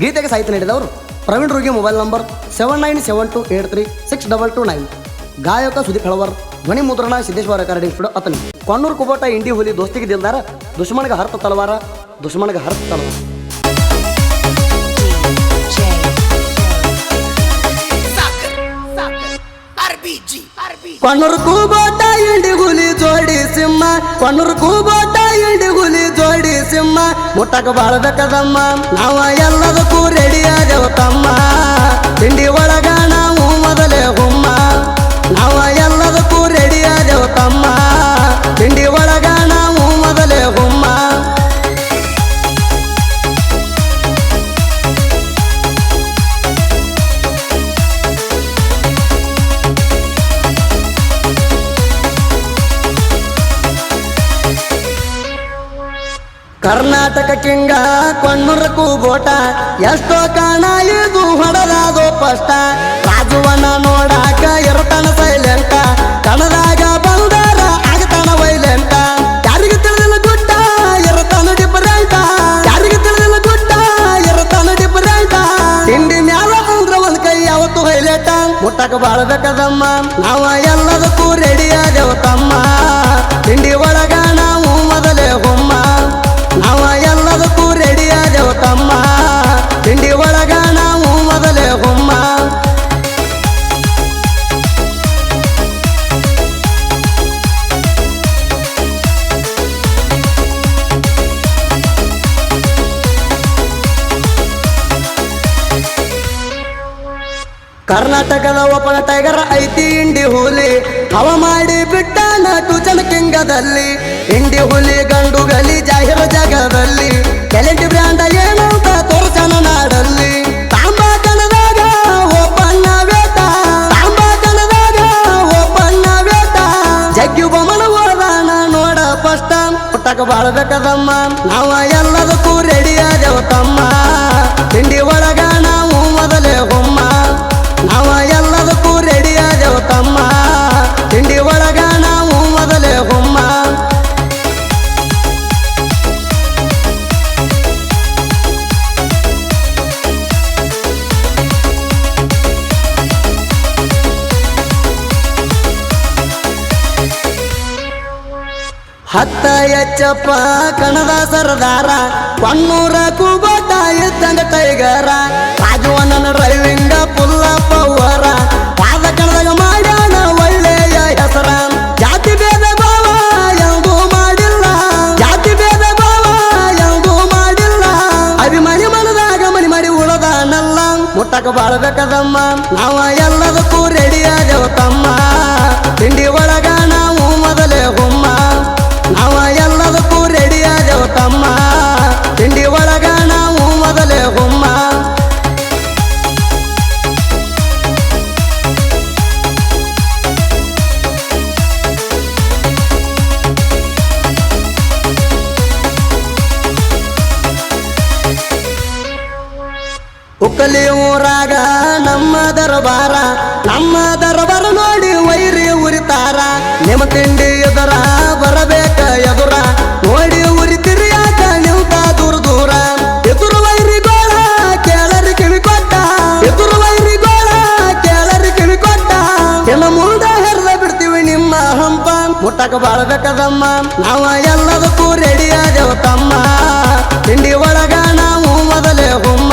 ಗೀತೆಗೆ ಸಾಹಿತ್ಯ ನೀಡಿದವರು Praveen Rogi mobile number seven nine seven two eight three six double two nine. ಗಾಯಕ ಸುದೀಪ್ ಹಳವರ್, ಧ್ವನಿ ಮುದ್ರಣ ಸಿದ್ದೇಶ್ವರ ರೆಕಾರ್ಡಿಂಗ್ ಸ್ಟುಡಿಯೋ ಅತನಿ ಕೊಣ್ಣೂರು ಕುಬೋಟ ಇಂಡಿ ಹುಲಿ ದೋಸ್ತಿಗೆ ದಿಲ್ದಾರ, ದುಶ್ಮನ್ಗೆ ಹರ್ತ ತಲವಾರ, ದುಶ್ಮನ್ಗೆ ಹರ್ತ ತಲವಾರ. ಕೊಣ್ಣೂರು ಕೂಬೋಟ ಇಂಡಿ ಹುಲಿ ಜೋಡಿ ಸಿಂಹ, ಕೊಣ್ಣೂರು ಕೂಬೋಟ ಇಂಡಿ ಹುಲಿ ಜೋಡಿ ಮುಟ್ಟಕ ಬಾಳ್ಬೇಕದಮ್ಮ. ನಾವ ಎಲ್ಲದಕ್ಕೂ ರೆಡಿ ಆದೆವ ತಮ್ಮ. ತಿಂಡಿ ಒಳಗ ಕರ್ನಾಟಕ ಕಿಂಗ ಕೊಣ್ಣೂರ ಬೋಟ ಎಷ್ಟೋ ಕಾಣ ಇದು ಹೊಡದಾದೋ ಪಷ್ಟ. ರಾಜುವನ್ನ ನೋಡಾಕ ಇರತನ ಸೈಲೆಂಟ ಕಣದಾಗ ಕರ್ನಾಟಕದ ಒಬ್ಬನ ಟೈಗರ್ ಐತಿ ಇಂಡಿ ಹುಲಿ. ಹವ ಮಾಡಿ ಬಿಟ್ಟಾನ ಟುಚನ್ ಕಿಂಗದಲ್ಲಿ ಇಂಡಿ ಹುಲಿ ಗಂಡು ಗಲಿ ಜಾಹಿರ ಜಗದಲ್ಲಿ. ಟ್ಯಾಲೆಂಟ್ ಬ್ರ್ಯಾಂಡ್ ಏನು ತೋರ್ಸನ ನಾಡಲ್ಲಿ. ತಾಂಬ ಕಣದಾಗ ಓಪಣ್ಣ ವೇಟ. ತಾಂಬ ಕಣದಾಗ ಓಪಣ್ಣ ವೇಟ. ಜಗ್ಗಿ ಬೊಮ್ಮನ ಓದಾನ ನೋಡ ಫಸ್ಟ್ ಪುಟ್ಟಕ ಬಾಳ್ಬೇಕದಮ್ಮ ಹತ್ತ ಎಚ್ಚಪ್ಪ ಕಣದ ಸರದಾರ ಕೊಣ್ಣೂರ ಕೂಬೋಟ ಇದ್ದಂಗ ಟೈಗರ ರಾಜವಣ್ಣನ ಡ್ರೈವಿಂಗ ಪುಲ್ಲ ಪವರ ಪಾದ ಕಣದಾಗ ಮಾಡ್ಯಾನ ಒಳ್ಳೆಯ ಹೆಸರ. ಜಾತಿ ಭೇದ ಭಾವ ಎಂದು ಮಾಡಿಲ್ಲ, ಜಾತಿ ಭೇದ ಭಾವ ಎಂದು ಮಾಡಿಲ್ಲ. ಅಭಿಮಾನಿ ಮನದಾಗ ಮನಿ ಮಾಡಿ ಉಳದಾನಲ್ಲ ಮುಟ್ಟಕ ಬಾಳ್ಬೇಕದಮ್ಮ, ನಾವ ಎಲ್ಲದಕ್ಕೂ ರೆಡಿ ಆದೆವು ತಮ್ಮ. ತಿಂಡಿ ಒಳಗ ದರಬಾರ, ನಮ್ಮ ದರಬಾರ ನೋಡಿ ವೈರಿ ಉರಿತಾರ. ನಿಮ್ಮ ತಿಂಡಿ ಎದುರ ಬರಬೇಕ ಎದುರ. ನೋಡಿ ಉರಿತಿರಿ ಯಾಕ ನಿಂತ ದೂರ ದೂರ. ಎದುರು ವೈರಿ ಗೋಳ ಕೇಳರಿ ಕಿವಿ ಕೊಟ್ಟ. ಎದುರು ವೈರಿ ಗೋಳ ಕೇಳರಿ ಕಿವಿ ಕೊಟ್ಟ. ಇನ್ನು ಮುಂದ ಹರಿದ ಬಿಡ್ತೀವಿ ನಿಮ್ಮ ಹಂಪ. ಮುಟ್ಟಕ ಬಾಳ್ಬೇಕದಮ್ಮ. ನಾವ ಎಲ್ಲದಕ್ಕೂ ರೆಡಿ ಆದೆವು ತಮ್ಮ. ತಿಂಡಿ ಒಳಗ ನಾವು ಮೊದಲೇ ಹುಮ್ಮ.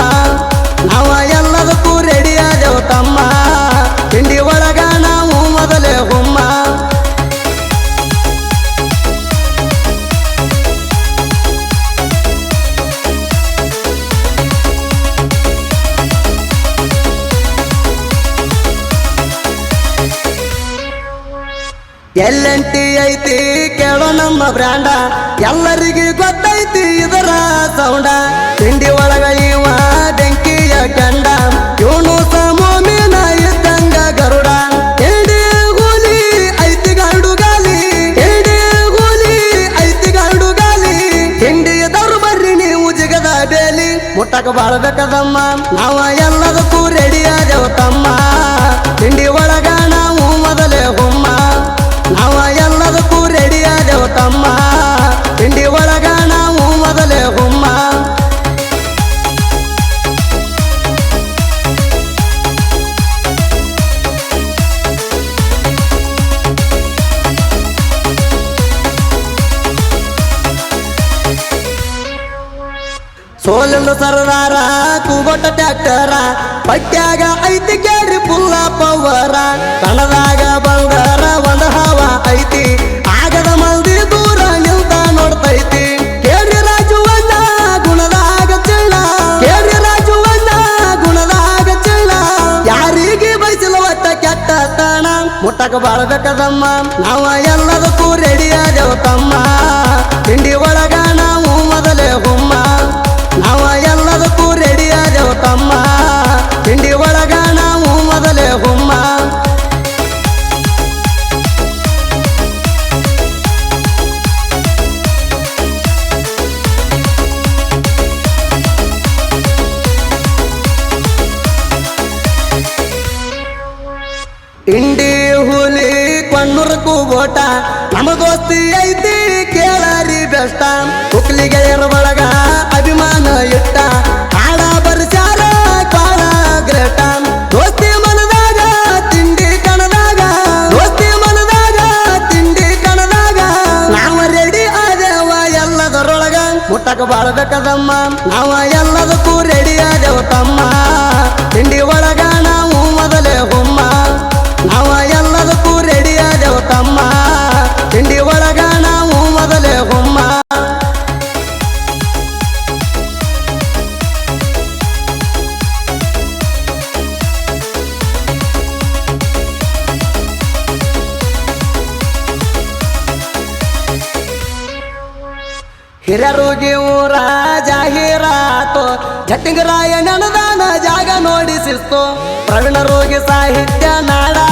ಎಲ್ಲಂಟಿ ಐತಿ ಕೇಳೋ ನಮ್ಮ ಬ್ರಾಂಡ ಎಲ್ಲರಿಗೂ ಗೊತ್ತೈತಿ ಇದರ ಸೌಂಡ. ತಿಂಡಿ ಒಳಗ ಇವ ಬೆಂಕಿಯ ಗಂಡ ಇವನು ಸಮೋಮಿನ ಇದ್ದಂಗ ಗರುಡ. ಎಡಿ ಗೋಲಿ ಐತಿ ಗರುಡು ಗಾಲಿ. ಎಡಿ ಗೋಲಿ ಐತಿ ಗರುಡು ಗಾಲಿ. ತಿಂಡಿಯದವ್ರು ಬರ್ರಿ ನೀವು ಜಿಗದ ಬೇಲಿ. ಮುಟ್ಟಕ ಬಾಳ್ಬೇಕದಮ್ಮ. ಸರದಾರ ಕೂಗೊಟ್ಟ ಟ್ಯಾಕ್ಟರ, ಪಟ್ಯಾಗ ಐತಿ ಕೇಳಿ ಪುಲ್ಲ ಪವರ. ಕಣದಾಗ ಬಂಗಾರ, ಒಂದ ಹವ ಐತಿ. ಆಗದ ಮಲ್ದಿ ದೂರ ನಿಲ್ತ ನೋಡ್ತೈತಿ. ಕೇಳಿ ರಾಜುವಣ್ಣ ಗುಣದಾಗ ಚಿಣ್ಣ ಕೇಳಿ ರಾಜುವಣ್ಣ ಗುಣದಾಗ ಚಿಣ್ಣ ಯಾರಿಗೆ ಬಯಸಲು ಒಟ್ಟ ಕೆಟ್ಟ ತಾಣ. ಮುಟ್ಟಕ ಬಾಳ್ಬೇಕದಮ್ಮ ನಾವ ಎಲ್ಲದಕ್ಕೂ ರೆಡಿ ಆದೆವು ತಮ್ಮ. ಕೊಣ್ಣೂರು ನಮಗೋಸ್ತಿ ಐತಿ ಕೇಳಾರಿ ಬೆಸ್ಟ ಹುಕ್ಲಿಗೆ ಒಳಗ ಅಭಿಮಾನ ಇಟ್ಟ. ಹಾಡ ಬರ್ಸ್ಯಾರ, ಕಾಳ ಗ್ರೇಟ. ದೋಸ್ತಿ ಮನದಾಗ, ತಿಂಡಿ ಕಣದಾಗ. ದೋಸ್ತಿ ಮನದಾಗ, ತಿಂಡಿ ಕಣದಾಗ. ನಾವ ರೆಡಿ ಆದೇವ ಎಲ್ಲದರೊಳಗ. ಮುಟ್ಟಕ ಬಾಳ್ಬೇಕದಮ್ಮ ನಾವ ಎಲ್ಲದಕ್ಕೂ ರೆಡಿ ಆದೇವ ತಮ್ಮ. ಹಿರರುಗಿ ಜೀವರ ಜಾಹೀರಾತು ಜಟಿಂಗರಾಯ ನೆನದಾನ ಜಾಗ ನೋಡಿ ಶಿಸ್ತು ಪ್ರವೀಣ ರೋಗಿ ಸಾಹಿತ್ಯ ಎದುರ